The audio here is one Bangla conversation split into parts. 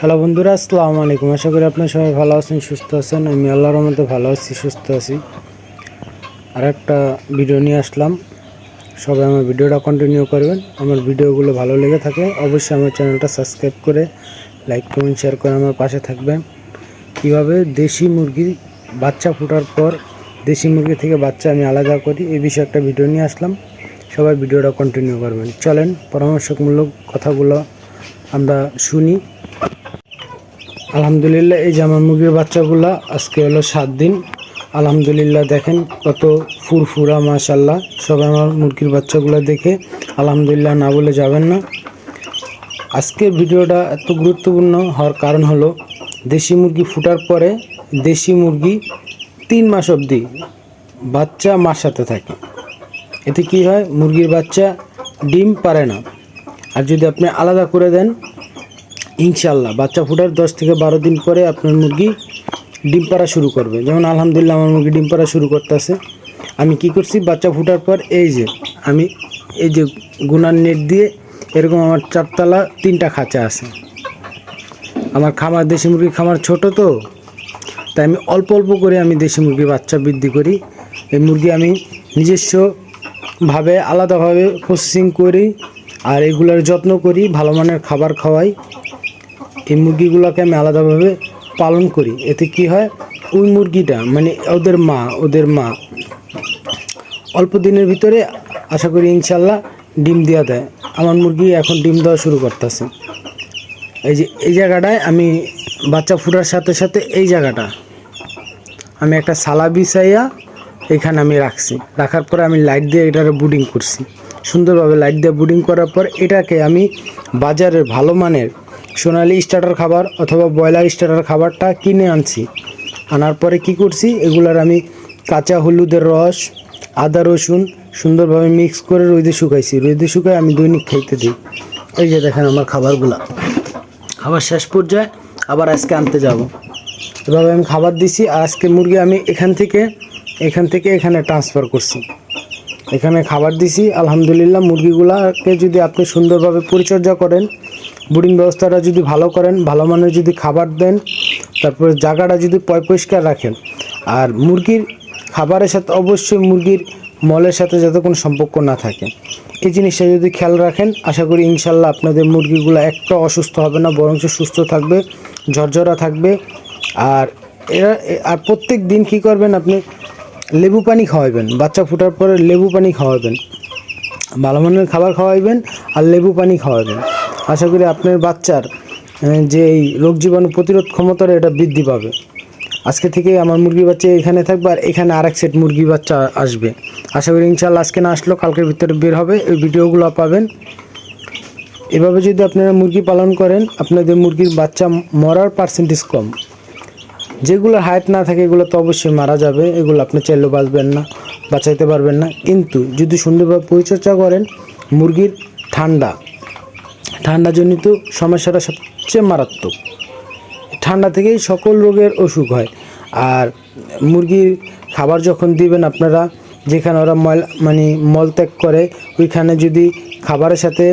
হ্যালো বন্ধুরা, আসসালামু আলাইকুম। আশা করি আপনার সবাই ভালো আছেন, সুস্থ আছেন। আমি আল্লাহর মধ্যে ভালো আছি, সুস্থ আছি। আর একটা ভিডিও নিয়ে আসলাম। সবাই আমার ভিডিওটা কন্টিনিউ করবেন। আমার ভিডিওগুলো ভালো লেগে থাকে, অবশ্যই আমার চ্যানেলটা সাবস্ক্রাইব করে লাইক কমেন্ট শেয়ার করে আমার পাশে থাকবেন। কীভাবে দেশি মুরগি বাচ্চা ফোটার পর দেশি মুরগি থেকে বাচ্চা আমি আলাদা করি, এই বিষয়ে একটা ভিডিও নিয়ে আসলাম। সবাই ভিডিওটা কন্টিনিউ করবেন। চলেন পরামর্শমূলক কথাগুলো আমরা শুনি। আলহামদুলিল্লাহ, এই জামা মুরগির বাচ্চাগুলা, আজকে হলো সাত দিন। আলহামদুলিল্লাহ দেখেন কত ফুরফুরা মাশাল্লাহ সবাই আমার মুরগির বাচ্চাগুলো দেখে আলহামদুলিল্লাহ না বলে যাবেন না। আজকের ভিডিওটা এত গুরুত্বপূর্ণ হওয়ার কারণ হলো, দেশি মুরগি ফুটার পরে দেশি মুরগি তিন মাস অবধি বাচ্চা মার সাথে থাকে। এতে কি হয়? মুরগির বাচ্চা ডিম পারে না। আর যদি আপনি আলাদা করে দেন ইনশাল্লাহ বাচ্চা ফুটার দশ থেকে বারো দিন পরে আপনার মুরগি ডিম পাড়া শুরু করবে। যেমন আলহামদুলিল্লাহ আমার মুরগি ডিম পাড়া শুরু করতেছে। আমি কি করছি, বাচ্চা ফুটার পর এই যে, আমি এই যে গুনার নেট দিয়ে এরকম আমার চারতলা তিনটা খাঁচা আছে। আমার খামার, দেশি মুরগির খামার ছোট তো, তাই আমি অল্প অল্প করে আমি দেশি মুরগির বাচ্চা বৃদ্ধি করি। এই মুরগি আমি নিজস্বভাবে, আলাদাভাবে প্রসেসিং করি আর এগুলোর যত্ন করি, ভালো মানের খাবার খাওয়াই। এই মুরগিগুলোকে আমি আলাদাভাবে পালন করি। এতে কি হয়? ওই মুরগিটা মানে ওদের মা ওদের মা অল্প দিনের ভিতরে আশা করি ইনশাল্লাহ ডিম দেওয়া দেয়। আমার মুরগি এখন ডিম দেওয়া শুরু করতেছে। এই যে, এই জায়গাটায় আমি বাচ্চা ফুটার সাথে সাথে এই জায়গাটা আমি একটা সালা বিছাইয়া এখানে আমি রাখছি। রাখার পরে আমি লাইট দিয়ে এটার বুডিং করছি। সুন্দরভাবে লাইট দিয়ে বুডিং করার পর এটাকে আমি বাজারের ভালো মানের সোনালি স্টার্টার খাবার অথবা ব্রয়লার স্টার্টার খাবারটা কিনে আনছি। আনার পরে কি করছি? এগুলার আমি কাঁচা হলুদের রস, আদা রসুন সুন্দরভাবে মিক্স করে রোদে শুকাইছি। রোদে শুকাই আমি দৈনিক খাইতে দিই। এই যে দেখেন আমার খাবারগুলা। খাবার শেষ পর্যায়ে আবার আজকে আনতে যাব। এভাবে আমি খাবার দিছি আর আজকে মুরগি আমি এখান থেকে এখান থেকে এখানে ট্রান্সফার করছি। এখানে খাবার দিছি। আলহামদুলিল্লাহ মুরগিগুলাকে যদি আপনি সুন্দরভাবে পরিচর্যা করেন বুডিং ব্যবস্থাটা যদি ভালো করেন, ভালো মানের যদি খাবার দেন, তারপরে জায়গাটা যদি পয়, পরিষ্কার রাখেন। আর মুরগির খাবারের সাথে অবশ্যই মুরগির মলের সাথে যাতে কোনো সম্পর্ক না থাকে। এই জিনিসটা যদি খেয়াল রাখেন, আশা করি ইনশাল্লাহ আপনাদের মুরগিগুলো একটা অসুস্থ হবে না, বরঞ্চ সুস্থ থাকবে, ঝরঝরা থাকবে। আর এরা, আর প্রত্যেক দিন কী করবেন আপনি? লেবু পানি খাওয়াবেন বাচ্চা ফোটার পরে লেবু পানি খাওয়াবেন ভালো মানের খাবার খাওয়াইবেন আর লেবু পানি খাওয়াবেন আশা করি আপনার বাচ্চার যে এই রোগ জীবাণু প্রতিরোধ ক্ষমতার এটা বৃদ্ধি পাবে। আজকে থেকে আমার মুরগি বাচ্চা এখানে থাকবে আর এখানে আরেক সেট মুরগি বাচ্চা আসবে। আশা করি ইনশাল্লাহ আজকে না আসলেও কালকের ভিতরে বের হবে, এই ভিডিওগুলো পাবেন। এভাবে যদি আপনারা মুরগি পালন করেন, আপনাদের মুরগির বাচ্চা মরার পার্সেন্টেজ কম। যেগুলো হাইট না থাকে এগুলো তো অবশ্যই মারা যাবে, এগুলো আপনি চাইলেও বাঁচবেন না, বাঁচাইতে পারবেন না। কিন্তু যদি সুন্দরভাবে পরিচর্যা করেন, মুরগির ঠান্ডা ঠান্ডাজনিত সমস্যাটা সবচেয়ে মারাত্মক। ঠান্ডা থেকেই সকল রোগের অসুখ হয়। আর মুরগির খাবার যখন দিবেন আপনারা, যেখানে ওরা মল মানে মল ত্যাগ করে, ওইখানে যদি খাবারের সাথে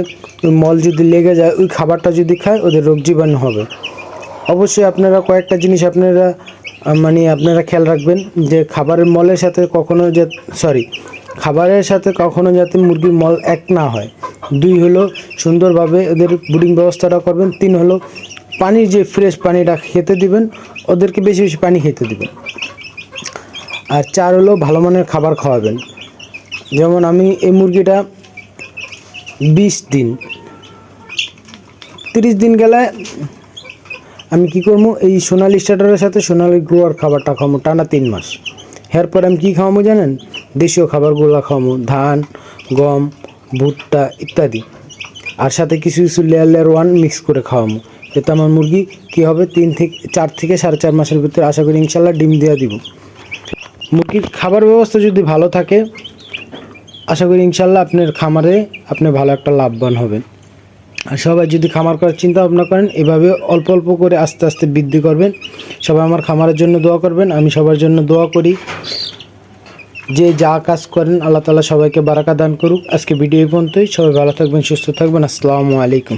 মল যদি লেগে যায়, ওই খাবারটা যদি খায়, ওদের রোগ জীবাণু হবে। অবশ্যই আপনারা কয়েকটা জিনিস আপনারা মানে আপনারা খেয়াল রাখবেন, যে খাবারের মলের সাথে কখনো যে সরি খাবারের সাথে কখনো যাতে মুরগির মল এক না হয়। দুই হলো, সুন্দরভাবে ওদের বুডিং ব্যবস্থাটা করবেন। তিন হলো, পানির যে ফ্রেশ পানিটা খেতে দিবেন, ওদেরকে বেশি বেশি পানি খেতে দিবেন। আর চার হলো, ভালো মানের খাবার খাওয়াবেন। যেমন আমি এই মুরগিটা বিশ দিন, তিরিশ দিন গেলে আমি কি করব? এই সোনালি স্টার্টারের সাথে সোনালি গ্রোয়ার খাবারটা খাব টানা তিন মাস। এরপর আমি কি খাওয়াবো জানেন? দেশীয় খাবারগুলো খাওয়াবো ধান, গম, ভুট্টা ইত্যাদি। আর সাথে কিছু কিছু লেয়ার লেয়ার ওয়ান মিক্স করে খাওয়াবো এতে আমার মুরগি কি হবে? তিন থেকে, চার থেকে সাড়ে চার মাসের ভিতরে আশা করি ইনশাল্লাহ ডিম দেওয়া দিব। মুরগির খাবার ব্যবস্থা যদি ভালো থাকে, আশা করি ইনশাল্লাহ আপনার খামারে আপনি ভালো একটা লাভবান হবেন। আর সবাই যদি খামার করার চিন্তা ভাবনা করেন, এভাবে অল্প অল্প করে আস্তে আস্তে বৃদ্ধি করবেন। সবাই আমার খামারের জন্য দোয়া করবেন। আমি সবার জন্য দোয়া করি। যে যা কাজ করেন, আল্লাহ তালা সবাইকে বারাকা দান করুক। আজকে ভিডিও পর্যন্তই। সবাই ভালো থাকবেন, সুস্থ থাকবেন। আসসালামু আলাইকুম।